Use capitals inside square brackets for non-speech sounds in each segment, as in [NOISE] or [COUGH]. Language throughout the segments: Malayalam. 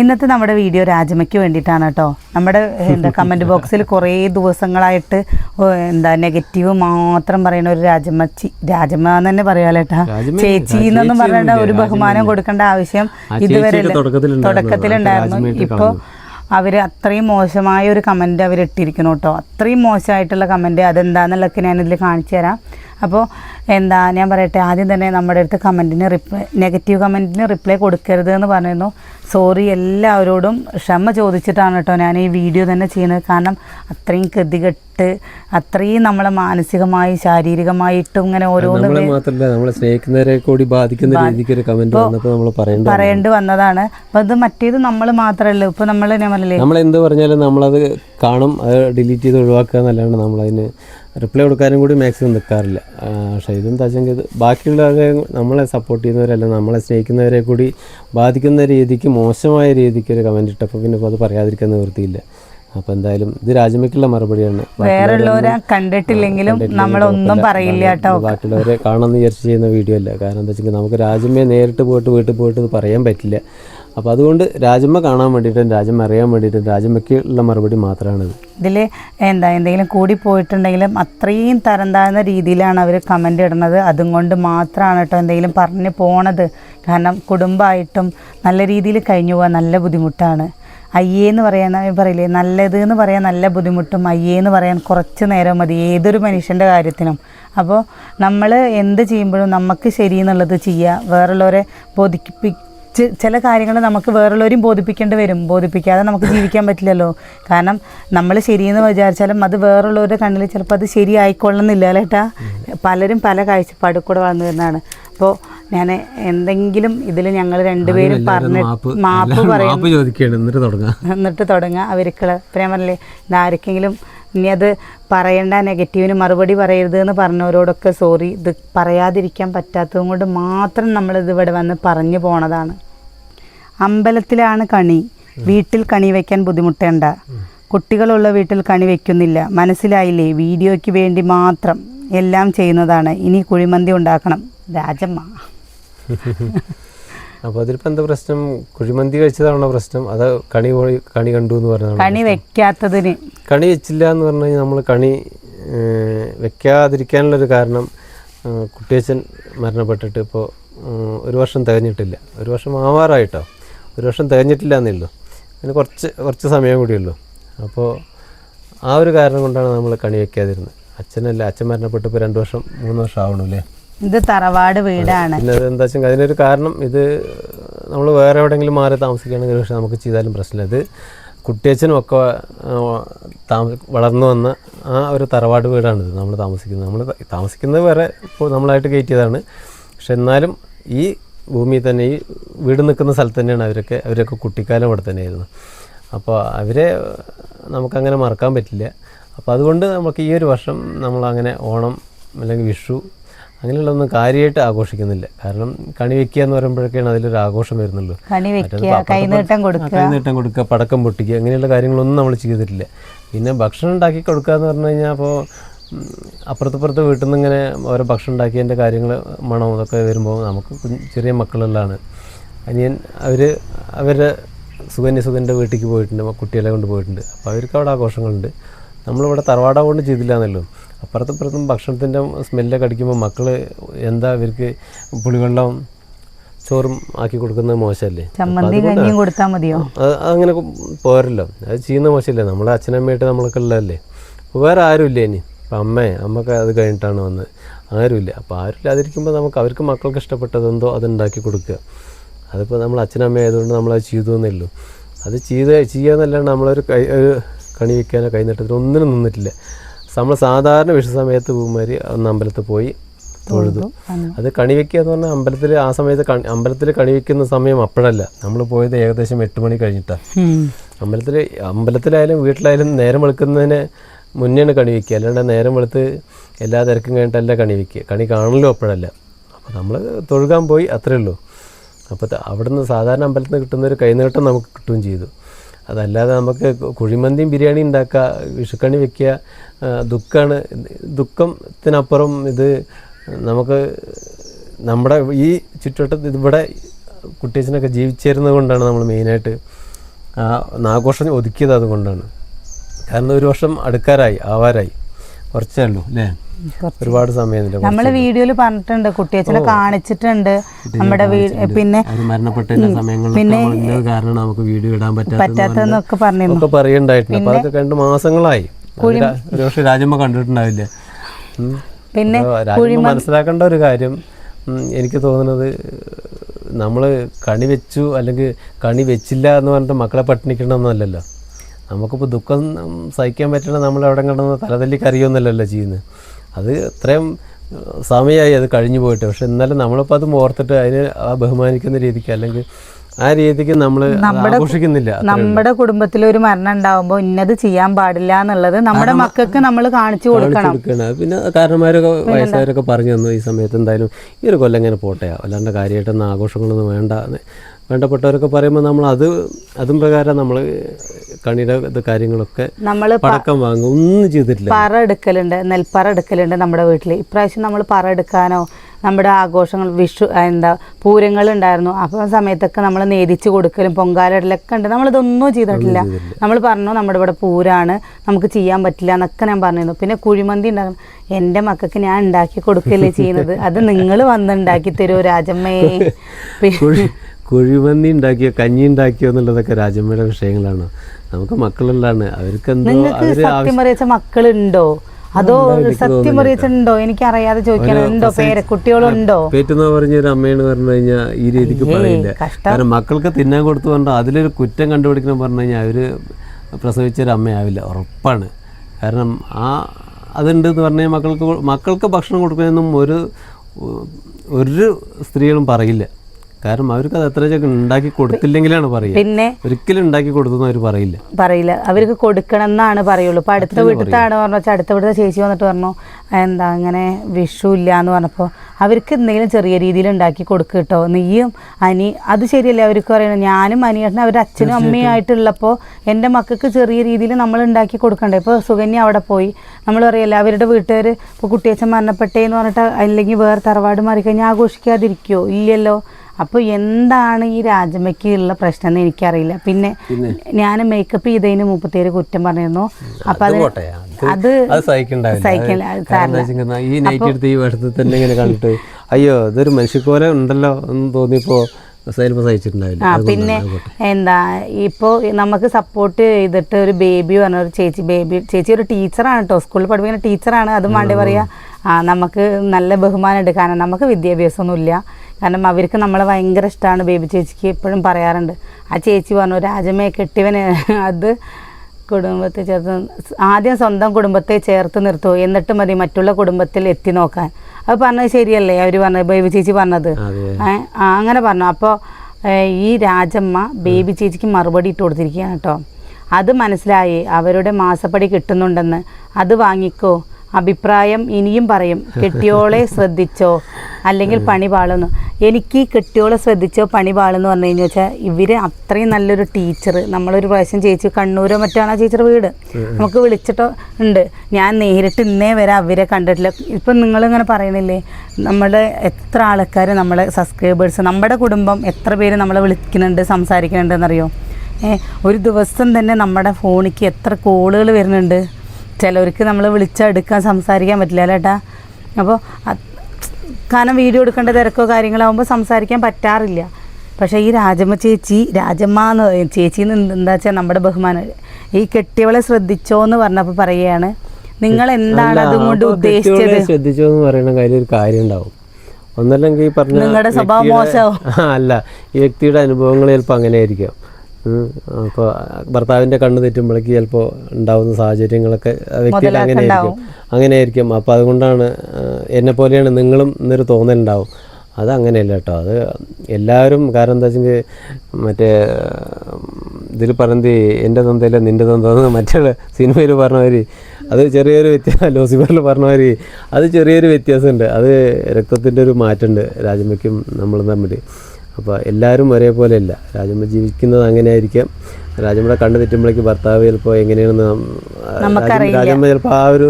ഇന്നത്തെ നമ്മുടെ വീഡിയോ രാജമ്മയ്ക്ക് വേണ്ടിയിട്ടാണ് കേട്ടോ. നമ്മുടെ എന്താ കമന്റ് ബോക്സിൽ കുറേ ദിവസങ്ങളായിട്ട് എന്താ നെഗറ്റീവ് മാത്രം പറയുന്ന ഒരു രാജമ്മ രാജമ്മ എന്ന് തന്നെ പറയാലേട്ടാ ചേച്ചി എന്നൊന്നും പറയേണ്ട ഒരു ബഹുമാനം. കൊടുക്കേണ്ട ആവശ്യം ഇതുവരെ തുടക്കത്തിലുണ്ടായിരുന്നു. ഇപ്പോൾ അവർ അത്രയും മോശമായ ഒരു കമന്റ് അവർ ഇട്ടിരിക്കുന്നു കേട്ടോ. അത്രയും മോശമായിട്ടുള്ള കമന്റ് അതെന്താന്നുള്ളതൊക്കെ ഞാനിതിൽ കാണിച്ചു തരാം. അപ്പോൾ എന്താ ഞാൻ പറയട്ടെ ആദ്യം തന്നെ നമ്മുടെ അടുത്ത് കമന്റിന് റിപ്ലൈ നെഗറ്റീവ് കമന്റിന് റിപ്ലൈ കൊടുക്കരുത് എന്ന് പറയുന്നു. സോറി എല്ലാവരോടും ക്ഷമ ചോദിച്ചിട്ടാണ് കേട്ടോ ഞാൻ ഈ വീഡിയോ തന്നെ ചെയ്യുന്നത്. കാരണം അത്രയും ഗതികെട്ട് അത്രയും നമ്മളെ മാനസികമായി ശാരീരികമായിട്ടും ഇങ്ങനെ ഓരോന്ന് നമ്മളെ സ്നേഹിക്കുന്നവരെ കൂടി ബാധിക്കുന്ന രീതിക്ക് ഒരു കമന്റ് വന്നപ്പോൾ നമ്മൾ പറയേണ്ട പറയേണ്ടി വന്നതാണ്. അപ്പോൾ അത് മറ്റേത് നമ്മൾ മാത്രമല്ല ഇപ്പോൾ നമ്മൾ നമ്മൾ എന്ത് പറഞ്ഞാലും നമ്മളത് കാണും അത് ഡിലീറ്റ് ചെയ്ത് ഒഴിവാക്കുക എന്നല്ലാണ്ട് നമ്മളതിന് റിപ്ലൈ കൊടുക്കാനും കൂടി മാക്സിമം നിൽക്കാറില്ല പക്ഷേ ഇതെന്താ വെച്ചെങ്കിൽ ബാക്കിയുള്ളവരെ നമ്മളെ സപ്പോർട്ട് ചെയ്യുന്നവരല്ല നമ്മളെ സ്നേഹിക്കുന്നവരെ കൂടി ബാധിക്കുന്ന രീതിക്ക് മോശമായ രീതിക്ക് ഒരു കമന്റ് ഇട്ടപ്പോൾ പിന്നെ ഇപ്പോൾ അത് പറയാതിരിക്കാൻ നിവൃത്തിയില്ല. അപ്പോൾ എന്തായാലും ഇത് രാജമയ്ക്കുള്ള മറുപടിയാണ്. വേറെ കണ്ടിട്ടില്ലെങ്കിലും നമ്മളൊന്നും പറയില്ല കേട്ടോ. ബാക്കിയുള്ളവരെ കാണാമെന്ന് വിചാരിച്ച് ചെയ്യുന്ന വീഡിയോ അല്ല. കാരണം എന്താ വെച്ചാൽ നമുക്ക് രാജ്യമേ നേരിട്ട് പോയിട്ട് വീട്ടിൽ പോയിട്ട് ഇത് പറയാൻ പറ്റില്ല. അപ്പോൾ അതുകൊണ്ട് രാജമ്മ കാണാൻ വേണ്ടിയിട്ടും രാജമ്മ അറിയാൻ വേണ്ടിയിട്ടും രാജമ്മയ്ക്കുള്ള മറുപടി മാത്രമാണിത് ഇതിൽ എന്താ എന്തെങ്കിലും കൂടി പോയിട്ടുണ്ടെങ്കിലും അത്രയും തരം താഴ്ന്ന രീതിയിലാണ് അവർ കമന്റ് ഇടുന്നത്. അതും കൊണ്ട് മാത്രമാണ് കേട്ടോ എന്തെങ്കിലും പറഞ്ഞു പോണത്. കാരണം കുടുംബമായിട്ടും നല്ല രീതിയിൽ കഴിഞ്ഞു പോകാൻ നല്ല ബുദ്ധിമുട്ടാണ്. അയ്യേന്ന് പറയാൻ പറയില്ലേ നല്ലത് എന്ന് പറയാൻ നല്ല ബുദ്ധിമുട്ടും അയ്യേന്ന് പറയാൻ കുറച്ച് നേരം മതി ഏതൊരു മനുഷ്യന്റെ കാര്യത്തിനും. അപ്പോൾ നമ്മൾ എന്ത് ചെയ്യുമ്പോഴും നമുക്ക് ശരി എന്നുള്ളത് ചെയ്യുക വേറുള്ളവരെ ബോധിപ്പി ചില കാര്യങ്ങൾ നമുക്ക് വേറുള്ളവരും ബോധിപ്പിക്കേണ്ടി വരും. ബോധിപ്പിക്കാതെ നമുക്ക് ജീവിക്കാൻ പറ്റില്ലല്ലോ. കാരണം നമ്മൾ ശരിയെന്ന് വിചാരിച്ചാലും അത് വേറുള്ളവരുടെ കണ്ണിൽ ചിലപ്പോൾ അത് ശരിയായിക്കൊള്ളുന്നില്ല അല്ലേട്ടാ പലരും പല കാഴ്ചപ്പാടിൽ കൂടെ വളർന്നു വരുന്നതാണ്. അപ്പോൾ ഞാൻ എന്തെങ്കിലും ഇതിൽ ഞങ്ങൾ രണ്ടുപേരും പറഞ്ഞ് മാപ്പ് പറയും. എന്നിട്ട് തുടങ്ങാം. എന്നിട്ട് തുടങ്ങുക അവർക്ക് ഞാൻ പറഞ്ഞില്ലേ ഇനി അത് പറയേണ്ട നെഗറ്റീവിന് മറുപടി പറയരുത് എന്ന് പറഞ്ഞവരോടൊക്കെ സോറി. ഇത് പറയാതിരിക്കാൻ പറ്റാത്തതും കൊണ്ട് മാത്രം നമ്മളിത് ഇവിടെ വന്ന് പറഞ്ഞു പോണതാണ്. അമ്പലത്തിലാണ് കണി. വീട്ടിൽ കണി വയ്ക്കാൻ ബുദ്ധിമുട്ടേണ്ട. കുട്ടികളുള്ള വീട്ടിൽ കണി വയ്ക്കുന്നില്ല മനസ്സിലായില്ലേ? വീഡിയോയ്ക്ക് വേണ്ടി മാത്രം എല്ലാം ചെയ്യുന്നതാണ്. ഇനി കുഴിമന്തി ഉണ്ടാക്കണം. രാജമ്മ. [LAUGHS] അപ്പോൾ അതിലിപ്പോൾ എന്താ പ്രശ്നം? കുഴിമന്തി കഴിച്ചതാണോ പ്രശ്നം? അത് കണി പോയി കണി കണ്ടു എന്ന് പറഞ്ഞാൽ കണി വെക്കാത്തതിന്. കണി വെച്ചില്ല എന്ന് പറഞ്ഞു കഴിഞ്ഞാൽ നമ്മൾ കണി വെക്കാതിരിക്കാനുള്ള ഒരു കാരണം കുട്ടിയച്ഛൻ മരണപ്പെട്ടിട്ട് ഇപ്പോൾ ഒരു വർഷം തികഞ്ഞിട്ടില്ല. ഒരു വർഷം ആവാറായിട്ടോ? ഒരു വർഷം തികഞ്ഞിട്ടില്ല എന്നുള്ളൂ അതിന് കുറച്ച് കുറച്ച് സമയം കൂടിയുള്ളൂ. അപ്പോൾ ആ ഒരു കാരണം കൊണ്ടാണ് നമ്മൾ കണി വെക്കാതിരുന്നത്. അച്ഛനല്ല അച്ഛൻ മരണപ്പെട്ടപ്പോൾ രണ്ട് വർഷം മൂന്ന് വർഷം ആവണല്ലേ ഇത് തറവാട് വീടാണ്. പിന്നെ എന്താ വെച്ചാൽ അതിനൊരു കാരണം ഇത് നമ്മൾ വേറെ എവിടെയെങ്കിലും മാറി താമസിക്കുകയാണെങ്കിൽ പക്ഷേ നമുക്ക് ചെയ്താലും പ്രശ്നമില്ല. ഇത് കുട്ടിയച്ഛനും ഒക്കെ താമസ വളർന്നു വന്ന ആ ഒരു തറവാട് വീടാണിത് നമ്മൾ താമസിക്കുന്നത്. നമ്മൾ താമസിക്കുന്നത് വേറെ ഇപ്പോൾ നമ്മളായിട്ട് കയറ്റിയതാണ്. പക്ഷെ എന്നാലും ഈ ഭൂമിയിൽ തന്നെ ഈ വീട് നിൽക്കുന്ന സ്ഥലത്ത് തന്നെയാണ് അവരൊക്കെ അവരൊക്കെ കുട്ടിക്കാലം അവിടെ തന്നെയായിരുന്നു. അപ്പോൾ അവരെ നമുക്കങ്ങനെ മറക്കാൻ പറ്റില്ല. അപ്പോൾ അതുകൊണ്ട് നമുക്ക് ഈ ഒരു വർഷം നമ്മളങ്ങനെ ഓണം അല്ലെങ്കിൽ വിഷു അങ്ങനെയുള്ളതൊന്നും കാര്യമായിട്ട് ആഘോഷിക്കുന്നില്ല. കാരണം കണി വെക്കുക എന്ന് പറയുമ്പോഴൊക്കെയാണ് അതിലൊരു ആഘോഷം വരുന്നുള്ളൂ. കൈനീട്ടം കൊടുക്കുക പടക്കം പൊട്ടിക്കുക അങ്ങനെയുള്ള കാര്യങ്ങളൊന്നും നമ്മൾ ചെയ്തിട്ടില്ല. പിന്നെ ഭക്ഷണം ഉണ്ടാക്കി കൊടുക്കുക എന്ന് പറഞ്ഞു കഴിഞ്ഞാൽ അപ്പോൾ അപ്പുറത്തപ്പുറത്ത് വീട്ടിൽ നിന്ന് ഇങ്ങനെ ഓരോ ഭക്ഷണം ഉണ്ടാക്കിയതിന്റെ കാര്യങ്ങൾ മണം അതൊക്കെ വരുമ്പോൾ നമുക്ക് ചെറിയ മക്കളുള്ളതാണ്. അനിയൻ അവർ അവരുടെ സുഖന്യ സുഖന്റെ വീട്ടിലേക്ക് പോയിട്ടുണ്ട് കുട്ടികളെ കൊണ്ട് പോയിട്ടുണ്ട്. അപ്പോൾ അവർക്ക് അവിടെ ആഘോഷങ്ങളുണ്ട്. നമ്മളിവിടെ തറവാട കൊണ്ട് ചെയ്തില്ല എന്നല്ലോ അപ്പുറത്തപ്പുറത്തും ഭക്ഷണത്തിന്റെ സ്മെല്ലൊക്കെ അടിക്കുമ്പോൾ മക്കൾ എന്താ ഇവർക്ക് പുളിവെള്ളം ചോറും ആക്കി കൊടുക്കുന്നത് മോശമല്ലേ? കൊടുത്താൽ മതിയോ? അങ്ങനെ പോരല്ലോ അത് ചെയ്യുന്ന മോശമല്ലേ? നമ്മളെ അച്ഛനമ്മയായിട്ട് നമ്മളൊക്കെ ഉള്ളതല്ലേ? വേറെ വേറെ ആരുമില്ല ഇനി? ഇപ്പം അമ്മേ അമ്മയ്ക്ക് അത് കഴിഞ്ഞിട്ടാണ് വന്നത് ആരുമില്ല. അപ്പോൾ ആരുമില്ലാതിരിക്കുമ്പോൾ നമുക്ക് അവർക്ക് മക്കൾക്ക് ഇഷ്ടപ്പെട്ടതെന്തോ അത് ഉണ്ടാക്കി കൊടുക്കുക. അതിപ്പോൾ നമ്മൾ അച്ഛനമ്മ ആയതുകൊണ്ട് നമ്മളത് ചെയ്തു എന്നേ ഉള്ളൂ അത് ചെയ്ത് ചെയ്യാന്നല്ലാണ്ട് നമ്മളൊരു കൈ ഒരു കണി വയ്ക്കാനോ കൈനീട്ടത്തിനോ ഒന്നിനും നിന്നിട്ടില്ല. നമ്മൾ സാധാരണ വിഷു സമയത്ത് പോകുമാതിരി ഒന്ന് അമ്പലത്തിൽ പോയി തൊഴുതു. അത് കണി വെക്കുക എന്ന് പറഞ്ഞാൽ അമ്പലത്തിൽ ആ സമയത്ത് കണി അമ്പലത്തിൽ കണി വെക്കുന്ന സമയം അപ്പോഴല്ല. നമ്മൾ പോയത് ഏകദേശം എട്ട് മണി കഴിഞ്ഞിട്ടാണ്. അമ്പലത്തിൽ അമ്പലത്തിലായാലും വീട്ടിലായാലും നേരം വെളുക്കുന്നതിന് മുന്നെയാണ് കണി വയ്ക്കുക അല്ലാണ്ട് നേരം വെളുത്ത് എല്ലാ തിരക്കും കഴിഞ്ഞിട്ടല്ല കണി വയ്ക്കുക കണി കാണലോ അപ്പോഴല്ല അപ്പോൾ നമ്മൾ തൊഴുകാൻ പോയി അത്രയേ ഉള്ളൂ. അപ്പോൾ അവിടുന്ന് സാധാരണ അമ്പലത്തിൽ നിന്ന് കിട്ടുന്ന ഒരു കൈനീട്ടം നമുക്ക് കിട്ടുകയും ചെയ്തു. അതല്ലാതെ നമുക്ക് കുഴിമന്തിയും ബിരിയാണി ഉണ്ടാക്കുക വിഷുക്കണി വെക്കുക ആ, ദുഃഖമാണ് ദുഃഖത്തിനപ്പുറം ഇത് നമുക്ക് നമ്മുടെ ഈ ചുറ്റുവട്ടത്ത് ഇവിടെ കുട്ടീസിനൊക്കെ ജീവിച്ചിരുന്നത് കൊണ്ടാണ് നമ്മൾ മെയിനായിട്ട് ആ ആഘോഷം ഒതുക്കിയത് അതുകൊണ്ടാണ്. കാരണം ഒരു വർഷം അടുക്കാറായി ആവാറായി. കുറച്ചേ ഉള്ളൂ അല്ലേ? ഒരുപാട് സമയമില്ല നമ്മൾ വീഡിയോയിൽ പറഞ്ഞിട്ടുണ്ട് കുട്ടിയച്ഛനെ കാണിച്ചിട്ടുണ്ട്. നമ്മുടെ പിന്നെ മരണപ്പെട്ട നമ്മൾ കാരണം നമുക്ക് വീഡിയോ ഇടാൻ പറ്റാത്ത പറ്റാത്തതെന്നൊക്കെ ഒക്കെ പറയുണ്ടായിട്ടുണ്ട് അപ്പൊ അതൊക്കെ രണ്ട് മാസങ്ങളായി. ഒരു പക്ഷെ രാജമ്മ കണ്ടിട്ടുണ്ടാവില്ല? പിന്നെ മനസ്സിലാക്കേണ്ട ഒരു കാര്യം എനിക്ക് തോന്നുന്നത് നമ്മൾ കണി വെച്ചു അല്ലെങ്കിൽ കണി വെച്ചില്ല എന്ന് പറഞ്ഞിട്ട് മക്കളെ പട്ടിണിക്കണമെന്നല്ലല്ലോ നമുക്കിപ്പോൾ ദുഃഖം സഹിക്കാൻ പറ്റണ നമ്മൾ എവിടെ കണ്ടെന്ന് തലതല്ലി കറിയൊന്നുമല്ലല്ലോ ചെയ്യുന്നത്. അത് ഇത്രയും സമയമായി അത് കഴിഞ്ഞു പോയിട്ട്. പക്ഷെ എന്നാലും നമ്മളിപ്പോൾ അത് ഓർത്തിട്ട് അതിനെ ബഹുമാനിക്കുന്ന രീതിക്ക് അല്ലെങ്കിൽ ആ രീതിക്ക് നമ്മൾ ആഘോഷിക്കുന്നില്ല നമ്മുടെ കുടുംബത്തിൽ ഒരു മരണം ഉണ്ടാവുമ്പോൾ ഇന്നത് ചെയ്യാൻ പാടില്ല എന്നുള്ളത് നമ്മുടെ മക്കൾക്ക് നമ്മൾ കാണിച്ചു കൊടുക്കണം. പിന്നെ കാരണന്മാരൊക്കെ വയസ്സുകാരൊക്കെ പറഞ്ഞു തന്നു ഈ സമയത്ത് എന്തായാലും ഈ ഒരു കൊല്ലം ഇങ്ങനെ പോട്ടെ. അല്ലാണ്ട് കാര്യമായിട്ടൊന്നും ആഘോഷങ്ങളൊന്നും വേണ്ട വേണ്ടപ്പെട്ടവരൊക്കെ പറയുമ്പോൾ നമ്മൾ അത് അതും പ്രകാരം നമ്മൾ കണിയുടെ ഇത് കാര്യങ്ങളൊക്കെ നമ്മൾ പടക്കം വാങ്ങും. ഒന്നും ചെയ്തിട്ടില്ല. പറ എടുക്കലുണ്ട് നെൽപ്പറ എടുക്കലുണ്ട് നമ്മുടെ വീട്ടിൽ ഇപ്രാവശ്യം നമ്മൾ പറ എടുക്കാനോ നമ്മുടെ ആഘോഷങ്ങൾ വിഷു എന്താ പൂരങ്ങൾ ഉണ്ടായിരുന്നു. അപ്പോൾ ആ സമയത്തൊക്കെ നമ്മൾ നേരിച്ച് കൊടുക്കലും പൊങ്കാലിടലൊക്കെ ഉണ്ട്. നമ്മളിതൊന്നും ചെയ്തിട്ടില്ല. നമ്മൾ പറഞ്ഞു നമ്മുടെ ഇവിടെ പൂരാണ് നമുക്ക് ചെയ്യാൻ പറ്റില്ല എന്നൊക്കെ ഞാൻ പറഞ്ഞിരുന്നു. പിന്നെ കുഴിമന്തി ഉണ്ടാകും എന്റെ മക്കൾക്ക് ഞാൻ ഉണ്ടാക്കി കൊടുക്കല്ലേ ചെയ്യുന്നത്. അത് നിങ്ങൾ വന്ന് ഉണ്ടാക്കി തരുമോ രാജമ്മേ? കുഴിമന്തി ഉണ്ടാക്കിയോ കഞ്ഞി ഉണ്ടാക്കിയോ എന്നുള്ളതൊക്കെ രാജമ്മയുടെ വിഷയങ്ങളാണ്. നമുക്ക് മക്കളുള്ളതാണ്. അവർക്ക് എന്തോ നിങ്ങൾക്ക് സത്യം പറയിച്ച മക്കളുണ്ടോ? അതോ സത്യം എനിക്ക് എനിക്കറിയാതെ ചോദിക്കണം. കുട്ടികളുണ്ടോ പേറ്റെന്ന് പറഞ്ഞ പറഞ്ഞൊരു അമ്മയാണ് പറഞ്ഞു കഴിഞ്ഞാൽ ഈ രീതിക്ക് പറയില്ല. കാരണം മക്കൾക്ക് തിന്നാൻ കൊടുത്തു പറഞ്ഞാൽ അതിലൊരു കുറ്റം കണ്ടുപിടിക്കണം പറഞ്ഞു കഴിഞ്ഞാൽ അവർ പ്രസവിച്ചൊരു അമ്മയാവില്ല. ഉറപ്പാണ്. കാരണം ആ അതുണ്ട് എന്ന് പറഞ്ഞാൽ മക്കൾക്ക് മക്കൾക്ക് ഭക്ഷണം കൊടുക്കണമെന്നും ഒരു ഒരു സ്ത്രീകളും പറയില്ല. കാരണം അവർക്ക് അത് അത്ര ഉണ്ടാക്കി കൊടുത്തില്ലെങ്കിലാണ് പറയുക. പിന്നെ? ഒരിക്കലും ഉണ്ടാക്കി കൊടുത്തെന്ന് അവർ പറയില്ല. പറയില്ല. അവർക്ക് കൊടുക്കണം എന്നാണ് പറയുള്ളൂ. ഇപ്പൊ അടുത്ത വീട്ടിലാണ് പറഞ്ഞു വെച്ചാൽ അടുത്ത വീട്ടിലെ ചേച്ചി വന്നിട്ട് പറഞ്ഞു എന്താ അങ്ങനെ വിഷു ഇല്ല എന്ന് പറഞ്ഞപ്പോൾ അവർക്ക് എന്തെങ്കിലും ചെറിയ രീതിയിൽ ഉണ്ടാക്കി കൊടുക്കുക കേട്ടോ. നീയും അനി അത് ശരിയല്ലേ അവർക്ക് പറയണം ഞാനും അനിയേട്ടനും അവരുടെ അച്ഛനും അമ്മയും ആയിട്ടുള്ളപ്പോൾ എന്റെ മക്കൾക്ക് ചെറിയ രീതിയിൽ നമ്മൾ ഉണ്ടാക്കി കൊടുക്കണ്ടേ? ഇപ്പോൾ സുകന്യ അവിടെ പോയി. നമ്മൾ പറയല്ല അവരുടെ വീട്ടുകാർ ഇപ്പോൾ കുട്ടിയച്ഛൻ മരണപ്പെട്ടേ എന്ന് പറഞ്ഞിട്ട് അല്ലെങ്കിൽ വേറെ തറവാട് മാറിക്കഴിഞ്ഞാൽ ആഘോഷിക്കാതിരിക്കുമോ ഇല്ലല്ലോ. അപ്പോൾ എന്താണ് ഈ രാജമ്മയ്ക്ക് ഉള്ള പ്രശ്നം എന്ന് എനിക്കറിയില്ല. പിന്നെ ഞാൻ മേക്കപ്പ് ചെയ്തതിന് മുപ്പത്തേര് കുറ്റം പറഞ്ഞിരുന്നു. അപ്പൊ അത് സഹിക്കണ്ടായിരുന്നു അത് ഈ നൈറ്റ് എടുത്ത് ഈ തന്നെ ഇങ്ങനെ കണ്ടിട്ട് അയ്യോ ഇതൊരു മനുഷ്യക്കോല ഉണ്ടല്ലോ എന്ന് തോന്നിയപ്പോ പിന്നെ എന്താ ഇപ്പോൾ നമുക്ക് സപ്പോർട്ട് ചെയ്തിട്ട് ഒരു ബേബി പറഞ്ഞ ഒരു ചേച്ചി ബേബി ചേച്ചി ഒരു ടീച്ചറാണ് കേട്ടോ സ്കൂളിൽ പഠിപ്പിക്കുന്ന ടീച്ചറാണ് അതും വേണ്ടി പറയാ. നമുക്ക് നല്ല ബഹുമാനം എടുക്കാനാണ് നമുക്ക് വിദ്യാഭ്യാസമൊന്നുമില്ല. കാരണം അവർക്ക് നമ്മളെ ഭയങ്കര ഇഷ്ടമാണ്. ബേബി ചേച്ചിക്ക് എപ്പോഴും പറയാറുണ്ട്. ആ ചേച്ചി പറഞ്ഞു രാജമ്മയെ കെട്ടിയവന് അത് കുടുംബത്തെ ചേർത്ത് ആദ്യം സ്വന്തം കുടുംബത്തെ ചേർത്ത് നിർത്തൂ. എന്നിട്ട് മതി മറ്റുള്ള കുടുംബത്തിൽ എത്തി നോക്കാൻ. അത് പറഞ്ഞത് ശരിയല്ലേ? അവർ പറഞ്ഞത് ബേബി ചേച്ചി പറഞ്ഞത്. അങ്ങനെ പറഞ്ഞു. അപ്പോൾ ഈ രാജമ്മ ബേബി ചേച്ചിക്ക് മറുപടി ഇട്ട് കൊടുത്തിരിക്കുകയാണ് കേട്ടോ. അത് മനസ്സിലായി. അവരുടെ മാസപ്പടി കിട്ടുന്നുണ്ടെന്ന്. അത് വാങ്ങിക്കോ. അഭിപ്രായം ഇനിയും പറയും. കെട്ടിയോളെ ശ്രദ്ധിച്ചോ? അല്ലെങ്കിൽ പണി പാളുന്നു. എനിക്ക് കെട്ടിയോളെ ശ്രദ്ധിച്ചോ പണി പാളെന്ന് പറഞ്ഞു കഴിഞ്ഞാൽ വെച്ചാൽ ഇവർ അത്രയും നല്ലൊരു ടീച്ചർ നമ്മളൊരു പ്രാവശ്യം ചേച്ചി കണ്ണൂരോ മറ്റാണ് ആ ടീച്ചർ വീട്? നമുക്ക് വിളിച്ചിട്ടോ ഉണ്ട്. ഞാൻ നേരിട്ട് ഇന്നേ വരെ അവരെ കണ്ടിട്ടില്ല. ഇപ്പം നിങ്ങളിങ്ങനെ പറയണില്ലേ നമ്മുടെ എത്ര ആൾക്കാർ നമ്മളെ സബ്സ്ക്രൈബേഴ്സ് നമ്മുടെ കുടുംബം എത്ര പേര് നമ്മളെ വിളിക്കുന്നുണ്ട് സംസാരിക്കുന്നുണ്ട് എന്നറിയോ? ഏ, ഒരു ദിവസം തന്നെ നമ്മുടെ ഫോണിക്ക് എത്ര കോളുകൾ വരുന്നുണ്ട്. ചിലവർക്ക് നമ്മൾ വിളിച്ചെടുക്കാൻ സംസാരിക്കാൻ പറ്റില്ല ഏട്ടാ? അപ്പോൾ കാരണം വീഡിയോ എടുക്കേണ്ട തിരക്കോ കാര്യങ്ങളാകുമ്പോൾ സംസാരിക്കാൻ പറ്റാറില്ല. പക്ഷേ ഈ രാജമ്മ ചേച്ചി രാജമ്മ എന്ന് പറയും ചേച്ചി എന്ന് എന്താ വെച്ചാൽ നമ്മുടെ ബഹുമാനം ഈ കെട്ടിയവളെ ശ്രദ്ധിച്ചോ എന്ന് പറഞ്ഞപ്പോൾ പറയുകയാണ്. നിങ്ങൾ എന്താണ് അതുകൊണ്ട് ഉദ്ദേശിച്ചത്? ശ്രദ്ധിച്ചോ എന്ന് പറയുന്ന കാര്യം ഒരു കാര്യം ഉണ്ടാവും ഒന്നല്ലെങ്കിൽ പറഞ്ഞ നിങ്ങളുടെ സ്വഭാവം മോശമാവും. [LAUGHS] അല്ല ഈ വ്യക്തിയുടെ അനുഭവങ്ങൾ ചിലപ്പോൾ അങ്ങനെ ആയിരിക്കും അപ്പോൾ ഭർത്താവിന്റെ കണ്ണ് തെറ്റുമ്പോഴേക്ക് ചിലപ്പോൾ ഉണ്ടാവുന്ന സാഹചര്യങ്ങളൊക്കെ വ്യക്തിയിൽ അങ്ങനെ ആയിരിക്കും അങ്ങനെ ആയിരിക്കും അപ്പോൾ അതുകൊണ്ടാണ് എന്നെ പോലെയാണ് നിങ്ങളും എന്നൊരു തോന്നലുണ്ടാവും. അത് അങ്ങനെയല്ല കേട്ടോ. അത് എല്ലാവരും കാരണം എന്താ വെച്ചെങ്കിൽ മറ്റേ ഇതിൽ പറഞ്ഞത് എന്റെ തന്തയില്ല നിന്റെ തന്തെന്ന് മറ്റുള്ള സിനിമയിൽ പറഞ്ഞവർ അത് ചെറിയൊരു വ്യത്യാസം ലൂസിഫറിൽ പറഞ്ഞവർ അത് ചെറിയൊരു വ്യത്യാസമുണ്ട്. അത് രക്തത്തിന്റെ ഒരു മാറ്റമുണ്ട്. രാജമ്മയ്ക്കും നമ്മളും തമ്മിൽ അപ്പോൾ എല്ലാവരും ഒരേപോലെ അല്ല രാജമ്മ ജീവിക്കുന്നത് അങ്ങനെ ആയിരിക്കാം രാജമ്മയുടെ കണ്ടു തെറ്റുമ്പോഴേക്ക് ഭർത്താവ് ചിലപ്പോൾ എങ്ങനെയാണെന്ന് രാജമ്മ- ചിലപ്പോൾ ആ ഒരു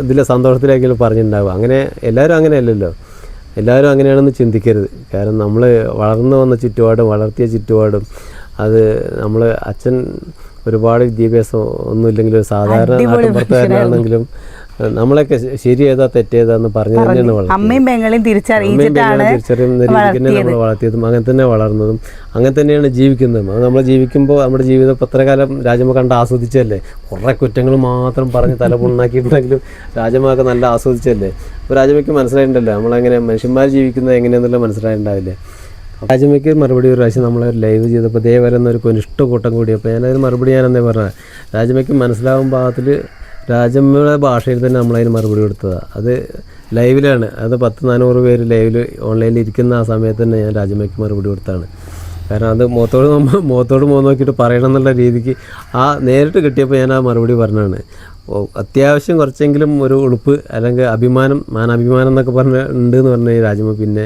ഇതിലെ സന്തോഷത്തിലേക്കെങ്കിലും പറഞ്ഞിട്ടുണ്ടാവും അങ്ങനെ എല്ലാവരും അങ്ങനെയല്ലല്ലോ. എല്ലാവരും അങ്ങനെയാണെന്ന് ചിന്തിക്കരുത്. കാരണം നമ്മൾ വളർന്നു വന്ന ചുറ്റുപാടും വളർത്തിയ ചുറ്റുപാടും അത് നമ്മൾ അച്ഛൻ ഒരുപാട് വിദ്യാഭ്യാസം ഒന്നുമില്ലെങ്കിലും ഒരു സാധാരണ നാട്ടിൻപുറത്തുകാരനാണെങ്കിലും നമ്മളൊക്കെ ശരിയേതാ തെറ്റേതാന്ന് പറഞ്ഞു തന്നെയാണ് അമ്മയും തിരിച്ചറിയിച്ചിട്ടാണ് തിരിച്ചറിയുന്ന നമ്മൾ വളർത്തിയതും. അങ്ങനെ തന്നെ വളർന്നതും. അങ്ങനെ തന്നെയാണ് ജീവിക്കുന്നതും. അത് നമ്മൾ ജീവിക്കുമ്പോൾ നമ്മുടെ ജീവിതം പത്രകാലം രാജമ്മ കണ്ട് ആസ്വദിച്ചല്ലേ കുറേ കുറ്റങ്ങൾ മാത്രം പറഞ്ഞ് തലപുണ്ണാക്കിയിട്ടുണ്ടെങ്കിലും രാജമ്മയൊക്കെ നല്ല ആസ്വദിച്ചല്ലേ അപ്പോൾ രാജമ്മയ്ക്ക് മനസ്സിലായിട്ടുണ്ടല്ലോ നമ്മളെങ്ങനെ മനുഷ്യന്മാർ ജീവിക്കുന്നത് എങ്ങനെയാണെന്നുള്ള മനസ്സിലായിട്ടുണ്ടാവില്ലേ? രാജമ്മയ്ക്ക് മറുപടി ഒരു പ്രാവശ്യം നമ്മൾ ലൈവ് ചെയ്തപ്പോൾ ദേ വരുന്ന കൊനിഷ്ട കൂട്ടം കൂടിയപ്പോൾ ഞാനതിന് മറുപടി ഞാൻ എന്നേ പറഞ്ഞത് രാജമ്മയ്ക്ക് മനസ്സിലാവും പാകത്തിൽ രാജമ്മയുടെ ഭാഷയിൽ തന്നെ നമ്മളതിന് മറുപടി കൊടുത്തതാണ് അത് ലൈവിലാണ്. അത് പത്ത് നാനൂറ് പേര് ലൈവിൽ ഓൺലൈനിൽ ഇരിക്കുന്ന ആ സമയത്ത് തന്നെ ഞാൻ രാജമ്മയ്ക്ക് മറുപടി കൊടുത്താണ്. കാരണം അത് മുഖത്തോട് മുഖത്തോട് മുഖം നോക്കിയിട്ട് പറയണം എന്നുള്ള രീതിക്ക് ആ നേരിട്ട് കിട്ടിയപ്പോൾ ഞാൻ ആ മറുപടി പറഞ്ഞതാണ്. ഓ, അത്യാവശ്യം കുറച്ചെങ്കിലും ഒരു ഉളുപ്പ് അല്ലെങ്കിൽ അഭിമാനം മാനാഭിമാനം എന്നൊക്കെ പറഞ്ഞ ഉണ്ട് എന്ന് പറഞ്ഞ ഈ രാജമ്മ പിന്നെ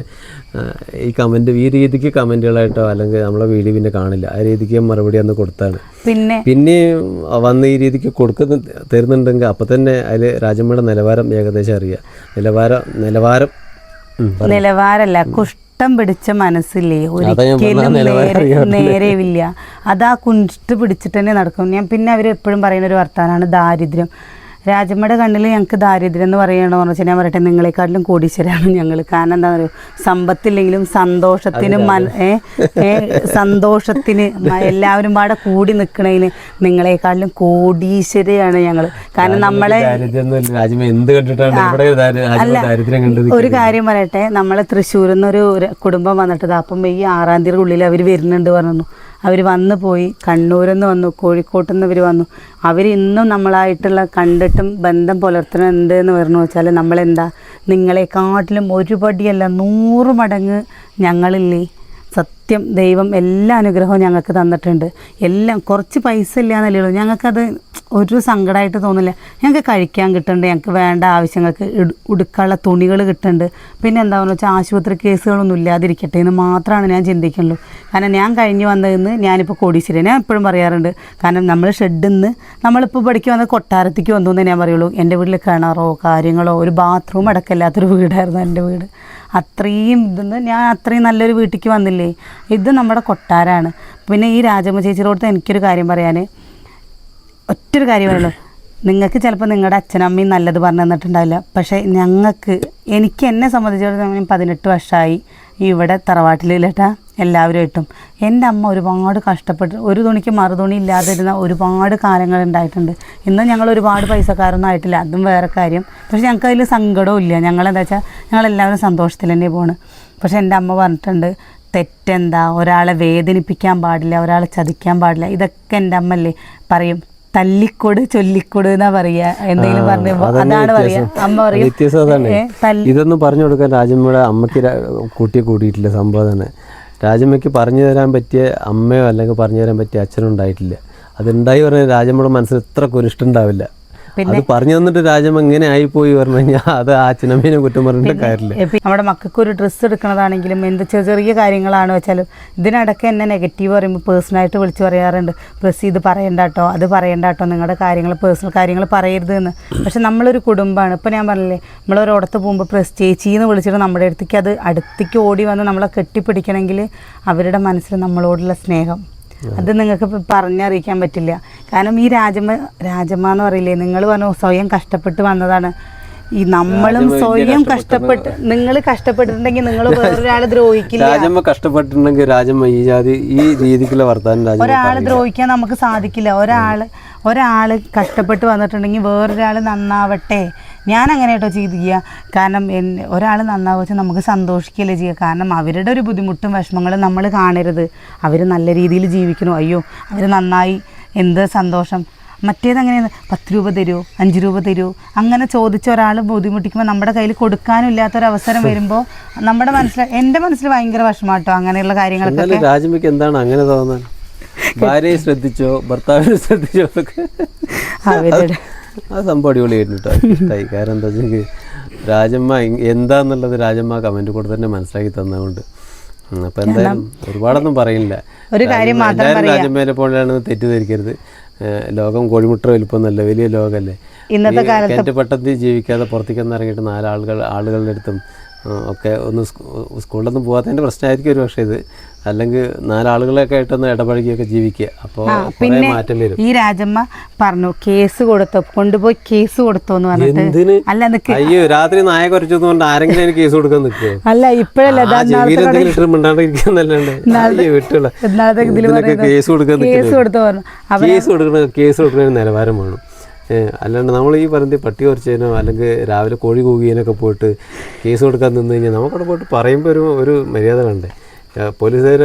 ഈ കമന്റ് ഈ രീതിക്ക് കമന്റുകളായിട്ടോ അല്ലെങ്കിൽ നമ്മളെ വീഡിയോ പിന്നെ കാണില്ല. ആ രീതിക്ക് മറുപടി അന്ന് കൊടുത്താണ്. പിന്നെ? പിന്നെ വന്ന് ഈ രീതിക്ക് കൊടുക്കുന്ന തരുന്നുണ്ടെങ്കിൽ അപ്പം തന്നെ അതിൽ രാജമ്മയുടെ നിലവാരം ഏകദേശം അറിയാം. നിലവാരം നിലവാരം നിലവാരല്ല പറ. കുഷ്ഠം പിടിച്ച മനസ്സില്ലേ? ഒരിക്കലും നേരെ നേരെയില്ല. അതാ കുഷ്ട് പിടിച്ചിട്ട് തന്നെ നടക്കും. ഞാൻ പിന്നെ അവർ എപ്പോഴും പറയുന്ന ഒരു വർത്താനാണ് ദാരിദ്ര്യം. രാജമ്മയുടെ കണ്ണിൽ ഞങ്ങൾക്ക് ദാരിദ്ര്യം എന്ന് പറയണമെന്ന് വെച്ചാൽ ഞാൻ പറയട്ടെ നിങ്ങളെക്കാട്ടിലും കോടീശ്വരാണ് ഞങ്ങൾ കാരണം എന്താണെന്ന് പറയുക സമ്പത്തില്ലെങ്കിലും സന്തോഷത്തിന് സന്തോഷത്തിന് എല്ലാവരും പാടെ കൂടി നിൽക്കണതിന് നിങ്ങളെക്കാട്ടിലും കോടീശ്വരയാണ് ഞങ്ങൾ കാരണം നമ്മളെ അല്ല എന്ത് ഒരു കാര്യം പറയട്ടെ നമ്മളെ തൃശ്ശൂരിൽ നിന്നൊരു കുടുംബം വന്നിട്ടത് അപ്പം ഈ ആറാം തീയതി ഉള്ളിൽ അവർ വരുന്നുണ്ട് പറഞ്ഞു അവർ വന്നു പോയി. കണ്ണൂരിൽ നിന്ന് വന്നു കോഴിക്കോട്ട് നിന്ന് ഇവർ വന്നു. അവർ ഇന്നും നമ്മളായിട്ടുള്ള കണ്ടിട്ടും ബന്ധം പുലർത്തുന്നുണ്ട് എന്ന് പറഞ്ഞു വെച്ചാൽ നമ്മളെന്താ? നിങ്ങളെക്കാട്ടിലും ഒരുപടിയല്ല നൂറ് മടങ്ങ് ഞങ്ങളില്ലേ? സത്യം ദൈവം എല്ലാ അനുഗ്രഹവും ഞങ്ങൾക്ക് തന്നിട്ടുണ്ട്. എല്ലാം കുറച്ച് പൈസ ഇല്ല എന്നല്ലേ ഉള്ളൂ. ഞങ്ങൾക്കത് ഒരു സങ്കടമായിട്ട് തോന്നില്ല. ഞങ്ങൾക്ക് കഴിക്കാൻ കിട്ടുന്നുണ്ട് ഞങ്ങൾക്ക് വേണ്ട ആവശ്യങ്ങൾക്ക് ഉടുക്കാനുള്ള തുണികൾ കിട്ടുന്നുണ്ട് പിന്നെ എന്താണെന്ന് വെച്ചാൽ ആശുപത്രി കേസുകളൊന്നും ഇല്ലാതിരിക്കട്ടെ എന്ന് മാത്രമാണ് ഞാൻ ചിന്തിക്കുള്ളൂ. കാരണം ഞാൻ കഴിഞ്ഞ് വന്നതെന്ന് ഞാനിപ്പോൾ കോടീശ്വരി ഞാൻ എപ്പോഴും പറയാറുണ്ട്. കാരണം നമ്മൾ ഷെഡിൽ നിന്ന് നമ്മളിപ്പോൾ പഠിക്കുക വന്ന കൊട്ടാരത്തേക്ക് വന്നു എന്നേ ഞാൻ പറയുള്ളൂ. എന്റെ വീട്ടിൽ കിണറോ കാര്യങ്ങളോ ഒരു ബാത്റൂം അടക്കമില്ലാത്തൊരു വീടായിരുന്നു എന്റെ വീട്. അത്രയും ഇതെന്ന് ഞാൻ അത്രയും നല്ലൊരു വീട്ടിലേക്ക് വന്നില്ലേ? ഇത് നമ്മുടെ കൊട്ടാരാണ്. പിന്നെ ഈ രാജമ്മ ചേച്ചിയോടത്ത് എനിക്കൊരു കാര്യം പറയാൻ ഒറ്റൊരു കാര്യം പറയുള്ളൂ. നിങ്ങൾക്ക് ചിലപ്പോൾ നിങ്ങളുടെ അച്ഛനമ്മയും നല്ലത് പറഞ്ഞു തന്നിട്ടുണ്ടാവില്ല. പക്ഷേ ഞങ്ങൾക്ക് എനിക്ക് എന്നെ സംബന്ധിച്ചിടത്തോളം പതിനെട്ട് വർഷമായി ഇവിടെ തറവാട്ടിലേട്ടാ എല്ലാവരുമായിട്ടും എന്റെ അമ്മ ഒരുപാട് കഷ്ടപ്പെട്ട് ഒരു തുണിക്ക് മറുതുണി ഇല്ലാതിരുന്ന ഒരുപാട് കാലങ്ങൾ ഉണ്ടായിട്ടുണ്ട്. ഇന്ന് ഞങ്ങൾ ഒരുപാട് പൈസക്കാരൊന്നും ആയിട്ടില്ല. അതും വേറെ കാര്യം. പക്ഷെ ഞങ്ങൾക്ക് അതിൽ സങ്കടവും ഇല്ല. ഞങ്ങളെന്താ വെച്ചാൽ ഞങ്ങളെല്ലാവരും സന്തോഷത്തിൽ തന്നെ പോണ്. പക്ഷെ എന്റെ അമ്മ പറഞ്ഞിട്ടുണ്ട് തെറ്റെന്താ? ഒരാളെ വേദനിപ്പിക്കാൻ പാടില്ല ഒരാളെ ചതിക്കാൻ പാടില്ല. ഇതൊക്കെ എന്റെ അമ്മല്ലേ പറയും. തല്ലിക്കൊട് ചൊല്ലിക്കൊട് എന്നാ പറയാ. എന്തെങ്കിലും പറഞ്ഞു അതാണ് പറയാ. അമ്മ പറയും. ഇതൊന്നും പറഞ്ഞു കൊടുക്കാൻ രാജമ്മയുടെ അമ്മയ്ക്ക് ര- കൂട്ടിയെ കൂടിയിട്ടില്ല സംഭവം തന്നെ രാജമ്മയ്ക്ക് പറഞ്ഞു തരാൻ പറ്റിയ അമ്മയോ അല്ലെങ്കിൽ പറഞ്ഞു തരാൻ പറ്റിയ അച്ഛനോ ഉണ്ടായിട്ടില്ല. അതുണ്ടായി പറഞ്ഞാൽ രാജമ്മയുടെ മനസ്സിൽ ഇത്ര കുരിഷ്ടുണ്ടാവില്ല അത് പറഞ്ഞു തന്നിട്ട് എങ്ങനെ ആയി പോയി പറഞ്ഞു കഴിഞ്ഞാൽ അത് ആ അച്ഛനമ്മേനെ കുറ്റം പറഞ്ഞിട്ട് കാര്യമില്ല. നമ്മുടെ മക്കൾക്ക് ഒരു ഡ്രസ്സ് എടുക്കുന്നതാണെങ്കിലും എന്ത് ചെറിയ ചെറിയ കാര്യങ്ങളാണ് വെച്ചാലും ഇതിനിടയ്ക്ക് എന്നെ നെഗറ്റീവ് പറയുമ്പോൾ പേഴ്സണലായിട്ട് വിളിച്ച് പറയാറുണ്ട്. പ്രസ് ഇത് പറയണ്ട കേട്ടോ അത് പറയണ്ട കേട്ടോ നിങ്ങളുടെ കാര്യങ്ങൾ പേഴ്സണൽ കാര്യങ്ങൾ പറയരുത് എന്ന്. പക്ഷെ നമ്മളൊരു കുടുംബമാണ് ഇപ്പോൾ ഞാൻ പറഞ്ഞില്ലേ നമ്മളൊരിടത്ത് പോകുമ്പോൾ പ്രസ് ചേച്ചിന്ന് വിളിച്ചിട്ട് നമ്മുടെ അടുത്തേക്ക് അത് അടുത്തേക്ക് ഓടി വന്ന് നമ്മളെ കെട്ടിപ്പിടിക്കണമെങ്കിൽ അവരുടെ മനസ്സിൽ നമ്മളോടുള്ള സ്നേഹം. അത് നിങ്ങൾക്ക് പറഞ്ഞറിയിക്കാൻ പറ്റില്ല. കാരണം ഈ രാജമ്മ രാജമ്മ എന്ന് പറയില്ലേ നിങ്ങൾ പറഞ്ഞു സ്വയം കഷ്ടപ്പെട്ട് വന്നതാണ്. ഈ നമ്മളും സ്വയം കഷ്ടപ്പെട്ട് നിങ്ങൾ കഷ്ടപ്പെട്ടിട്ടുണ്ടെങ്കിൽ നിങ്ങൾ വേറൊരാളെ [LAUGHS] ദ്രോഹിക്കില്ല. രാജമ്മ കഷ്ടപ്പെട്ടിട്ടുണ്ടെങ്കിൽ രാജമ്മ ഈ ജാതി ഈ രീതിക്കുള്ള വർത്താനം രാജമ്മ ഒരാളെ ദ്രോഹിക്കാൻ നമുക്ക് സാധിക്കില്ല. ഒരാൾ ഒരാൾ കഷ്ടപ്പെട്ട് വന്നിട്ടുണ്ടെങ്കിൽ വേറൊരാൾ നന്നാവട്ടെ. ഞാൻ അങ്ങനെ കേട്ടോ ചെയ്തിരിക്കുക. കാരണം ഒരാൾ നന്നാവുക വെച്ചാൽ നമുക്ക് സന്തോഷിക്കുകയല്ലേ ചെയ്യുക. കാരണം അവരുടെ ഒരു ബുദ്ധിമുട്ടും വിഷമങ്ങളും നമ്മൾ കാണരുത്. അവർ നല്ല രീതിയിൽ ജീവിക്കണോ അയ്യോ അവർ നന്നായി എന്ത് സന്തോഷം. മറ്റേത് അങ്ങനെയാണ് പത്ത് രൂപ തരുമോ അഞ്ച് രൂപ തരുമോ അങ്ങനെ ചോദിച്ച ഒരാൾ ബുദ്ധിമുട്ടിക്കുമ്പോൾ നമ്മുടെ കയ്യിൽ കൊടുക്കാനും ഇല്ലാത്തൊരവസരം വരുമ്പോൾ നമ്മുടെ മനസ്സിൽ എന്റെ മനസ്സിൽ ഭയങ്കര വിഷമാട്ടോ അങ്ങനെയുള്ള കാര്യങ്ങളൊക്കെ രാജമ്മയ്ക്ക് എന്താണ് അങ്ങനെ തോന്നുന്നത് ഭാര്യയെ ശ്രദ്ധിച്ചോ? ഭർത്താവിനെ ശ്രദ്ധിച്ചോ? എന്നൊക്കെ അവരുടെ ആ സംഭവം അടിപൊളിയായിരുന്നു കേട്ടോ കാരണം എന്താ വെച്ചെങ്കിൽ രാജമ്മ എന്താന്നുള്ളത് രാജമ്മ കമന്റ് കൂടെ തന്നെ മനസ്സിലാക്കി തന്നതുകൊണ്ട്. അപ്പൊ എന്തായാലും ഒരുപാടൊന്നും പറയില്ല. ഒരു കാര്യം മാത്രം രാജമേലെ പോലെയാണെന്ന് പോലെയാണ് തെറ്റിദ്ധരിക്കരുത്. ലോകം കോഴിമുട്ട നല്ല വലിയ ലോകമല്ലേ ഇന്നത്തെ കാലത്ത് പെട്ടെന്ന് ജീവിക്കാതെ പുറത്തേക്ക് ഇറങ്ങിയിട്ട് നാലാളുകൾ ആളുകളുടെ അടുത്തും ഒക്കെ ഒന്ന് സ്കൂ- സ്കൂളിലൊന്നും പോകാത്തതിന്റെ പ്രശ്നമായിരിക്കും ഒരു പക്ഷേ ഇത്. അല്ലെങ്കിൽ നാലാളുകളൊക്കെ ആയിട്ടൊന്ന് ഇടപഴകിയൊക്കെ ജീവിക്കുക. അപ്പോൾ പിന്നെ മാറ്റം വരും. ഈ രാജമ്മ പറഞ്ഞു കേസ് കൊടുത്തു കൊണ്ടുപോയി കേസ് കൊടുത്തു എന്ന് പറഞ്ഞിട്ട്. അല്ല അയ്യോ രാത്രി നായ ആരെങ്കിലും എനിക്ക് കേസ് കൊടുക്കാൻ നിൽക്കുമോ അല്ല ഇപ്പോഴല്ല കേസ് കൊടുക്കാൻ കേസ് നിൽക്കുന്നത് കൊടുത്തു പറഞ്ഞു. കേസ് കൊടുക്കണ കേസ് കൊടുക്കുന്ന നിലവാരം വേണം. അല്ലാണ്ട് നമ്മൾ ഈ പറഞ്ഞ പട്ടി കുറച്ചതിനോ അല്ലെങ്കിൽ രാവിലെ കോഴി കൂകിയതിനൊക്കെ പോയിട്ട് കേസ് കൊടുക്കാൻ നിന്ന് കഴിഞ്ഞാൽ നമുക്കവിടെ പോയിട്ട് പറയുമ്പോൾ ഒരു ഒരു മര്യാദ വേണ്ടേ? പോലീസുകാർ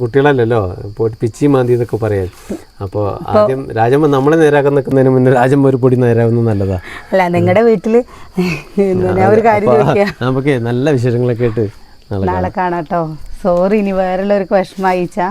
കുട്ടികളല്ലല്ലോ പിച്ചി മാന്തി എന്നൊക്കെ പറയാൻ അപ്പോൾ ആദ്യം രാജമ്മ നമ്മളെ നേരാക്കാൻ നിൽക്കുന്നതിന് മുന്നേ രാജമ്മ ഒരു പൊടി നേരാവുന്നത് നല്ലതാ. അല്ല നിങ്ങളുടെ വീട്ടിൽ നമുക്ക് നല്ല വിശേഷങ്ങളൊക്കെ ആയിട്ട് നാളെ നാളെ കാണാട്ടോ സോറി ഇനി വേറുള്ളവർക്ക് വിഷമയിച്ചാ